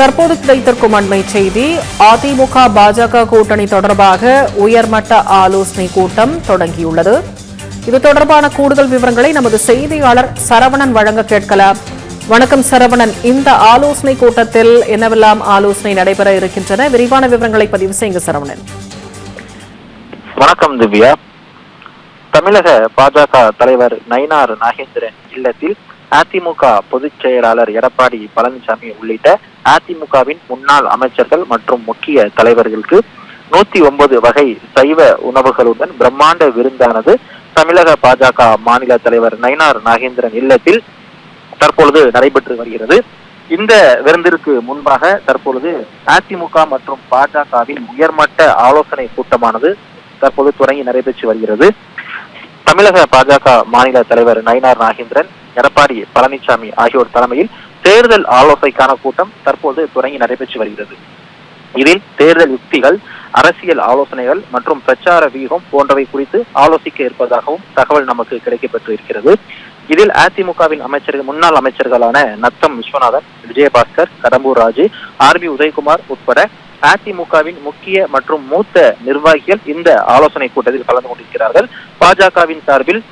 தற்போது கிடைத்திருக்கும் அண்மை செய்தி அதிமுக பாஜக கூட்டணி தொடர்பாக உயர்மட்ட ஆலோசனை கூட்டம் தொடங்கியுள்ளது. இது தொடர்பான கூடுதல் விவரங்களை நமது செய்தியாளர் சரவணன் வழங்க கேட்கலாம். வணக்கம் சரவணன். இந்த ஆலோசனை கூட்டத்தில் என்னவெல்லாம் ஆலோசனை நடைபெற இருக்கின்றன? விரிவான விவரங்களை பதிவு செய்யுங்க சரவணன். வணக்கம் திவ்யா. தமிழக பாஜக தலைவர் நயினார் நாகேந்திரன் இல்லத்தில் அதிமுக பொதுச் செயலாளர் எடப்பாடி பழனிசாமி உள்ளிட்ட அதிமுகவின் முன்னாள் அமைச்சர்கள் மற்றும் முக்கிய தலைவர்களுக்கு நூத்தி ஒன்பது வகை சைவ உணவுகளுடன் பிரம்மாண்ட விருந்தானது தமிழக பாஜக மாநில தலைவர் நயினார் நாகேந்திரன் இல்லத்தில் தற்பொழுது நடைபெற்று வருகிறது. இந்த விருந்திற்கு முன்பாக தற்பொழுது அதிமுக மற்றும் பாஜகவின் உயர்மட்ட ஆலோசனை கூட்டமானது தற்போது தொடங்கி நடைபெற்று வருகிறது. தமிழக பாஜக மாநில தலைவர் நயினார் நாகேந்திரன் எடப்பாடி பழனிசாமி ஆகியோர் தலைமையில் தேர்தல் ஆலோசனைக்கான கூட்டம் தற்போது தொடங்கி நடைபெற்று வருகிறது. இதில் தேர்தல் யுக்திகள் அரசியல் ஆலோசனைகள் மற்றும் பிரச்சார வியூகம் போன்றவை குறித்து ஆலோசிக்க இருப்பதாகவும் தகவல் நமக்கு கிடைக்கப்பெற்று இருக்கிறது. இதில் அதிமுகவின் அமைச்சர்கள் முன்னாள் அமைச்சர்களான நத்தம் விஸ்வநாதன் விஜயபாஸ்கர் கடம்பூர் ராஜு ஆர் பி உதயகுமார் உட்பட அதிமுகவின் முக்கிய மற்றும் மூத்த நிர்வாகிகள் இந்த ஆலோசனை கூட்டத்தில் கலந்து கொண்டிருக்கிறார்கள். பாஜகவின் சார்பில்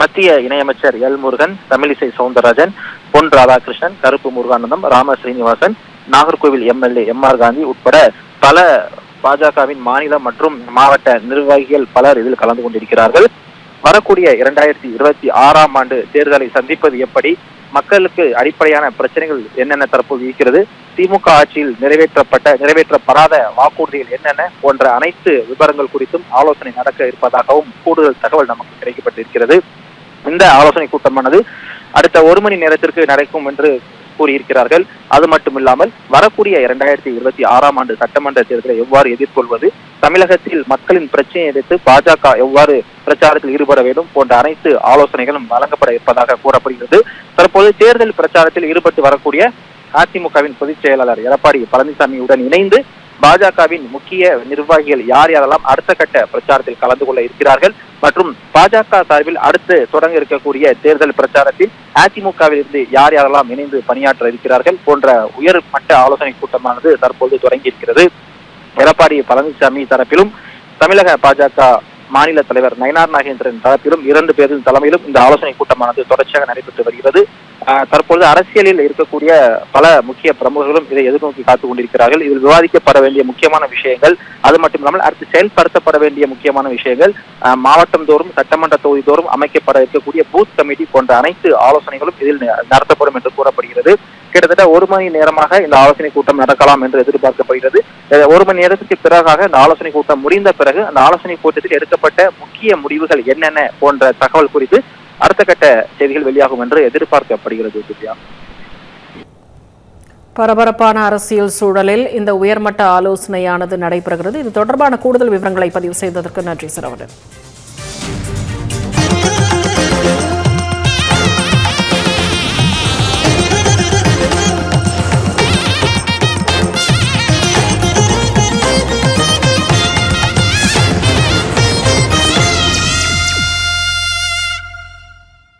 மத்திய இணையமைச்சர் L Murugan Tamilisai Soundararajan Pon Radhakrishnan Karuppu Muruganandam Rama Srinivasan Nagercoil MLA M R Gandhi உட்பட பல பாஜகவின் மாநில மற்றும் மாவட்ட நிர்வாகிகள் பலர் இதில் கலந்து கொண்டிருக்கிறார்கள். வரக்கூடிய இரண்டாயிரத்தி இருபத்தி ஆறாம் ஆண்டு தேர்தலை சந்திப்பது எப்படி? மக்களுக்கு அடிப்படையான பிரச்சனைகள் என்னென்ன தற்போது இருக்கிறது? திமுக ஆட்சியில் நிறைவேற்றப்பட்ட நிறைவேற்றப்படாத வாக்குறுதிகள் என்னென்ன? போன்ற அனைத்து விவரங்கள் குறித்தும் ஆலோசனை நடக்க இருப்பதாகவும் கூடுதல் தகவல் நமக்கு கிடைக்கப்பட்டிருக்கிறது. இந்த ஆலோசனை கூட்டமானது அடுத்த ஒரு மணி நேரத்திற்கு நடக்கும் என்று கூறியிருக்கிறார்கள். அது மட்டுமில்லாமல் வரக்கூடிய இரண்டாயிரத்தி இருபத்தி ஆறாம் ஆண்டு சட்டமன்ற தேர்தலை எவ்வாறு எதிர்கொள்வது தமிழகத்தில் மக்களின் பிரச்சனையை எடுத்து பாஜக எவ்வாறு பிரச்சாரத்தில் ஈடுபட வேண்டும் போன்ற அனைத்து ஆலோசனைகளும் வழங்கப்பட இருப்பதாக கூறப்படுகிறது. தற்போது தேர்தல் பிரச்சாரத்தில் ஈடுபட்டு வரக்கூடிய அதிமுகவின் பொதுச் செயலாளர் எடப்பாடி பழனிசாமியுடன் இணைந்து பாஜகவின் முக்கிய நிர்வாகிகள் யார் யாரெல்லாம் அடுத்த கட்ட பிரச்சாரத்தில் கலந்து கொள்ள இருக்கிறார்கள் மற்றும் பாஜக சார்பில் அடுத்து தொடங்க இருக்கக்கூடிய தேர்தல் பிரச்சாரத்தில் அதிமுகவில் இருந்து யார் யாரெல்லாம் இணைந்து பணியாற்ற இருக்கிறார்கள் போன்ற உயர் மட்ட ஆலோசனை கூட்டமானது தற்போது தொடங்கி இருக்கிறது எடப்பாடி பழனிசாமி தரப்பிலும் தமிழக பாஜக மாநில தலைவர் நயனார் நாகேந்திரன் தரப்பிலும் இரண்டு பேரின் தலைமையிலும் இந்த ஆலோசனை கூட்டமானது தொடர்ச்சியாக நடைபெற்று வருகிறது. தற்பொழுது அரசியலில் இருக்கக்கூடிய பல முக்கிய பிரமுகர்களும் இதை எதிர்நோக்கி காத்துக் கொண்டிருக்கிறார்கள். இதில் விவாதிக்கப்பட வேண்டிய முக்கியமான விஷயங்கள் அது மட்டுமில்லாமல் அடுத்து செயல்படுத்தப்பட வேண்டிய முக்கியமான விஷயங்கள் மாவட்டம் தோறும் சட்டமன்ற தொகுதி தோறும் அமைக்கப்பட இருக்கக்கூடிய பூத் கமிட்டி போன்ற அனைத்து ஆலோசனைகளும் இதில் நடத்தப்படும் என்று கூறப்படுகிறது. கிட்டத்தட்ட ஒரு மணி நேரமாக இந்த ஆலோசனை கூட்டம் நடக்கலாம் என்று எதிர்பார்க்கப்படுகிறது. ஒரு மணி நேரத்துக்கு பிறகாக இந்த ஆலோசனை கூட்டம் முடிந்த பிறகு அந்த ஆலோசனை கூட்டத்தில் எடுக்கப்பட்ட முக்கிய முடிவுகள் என்னென்ன போன்ற தகவல் குறித்து அடுத்த கட்ட செய்திகள் வெளியாகும் என்று எதிர்பார்க்கப்படுகிறது திவ்யா. பரபரப்பான அரசியல் சூழலில் இந்த உயர்மட்ட ஆலோசனையானது நடைபெறுகிறது. இது தொடர்பான கூடுதல் விவரங்களை பதிவு செய்ததற்கு நன்றி சரவணன்.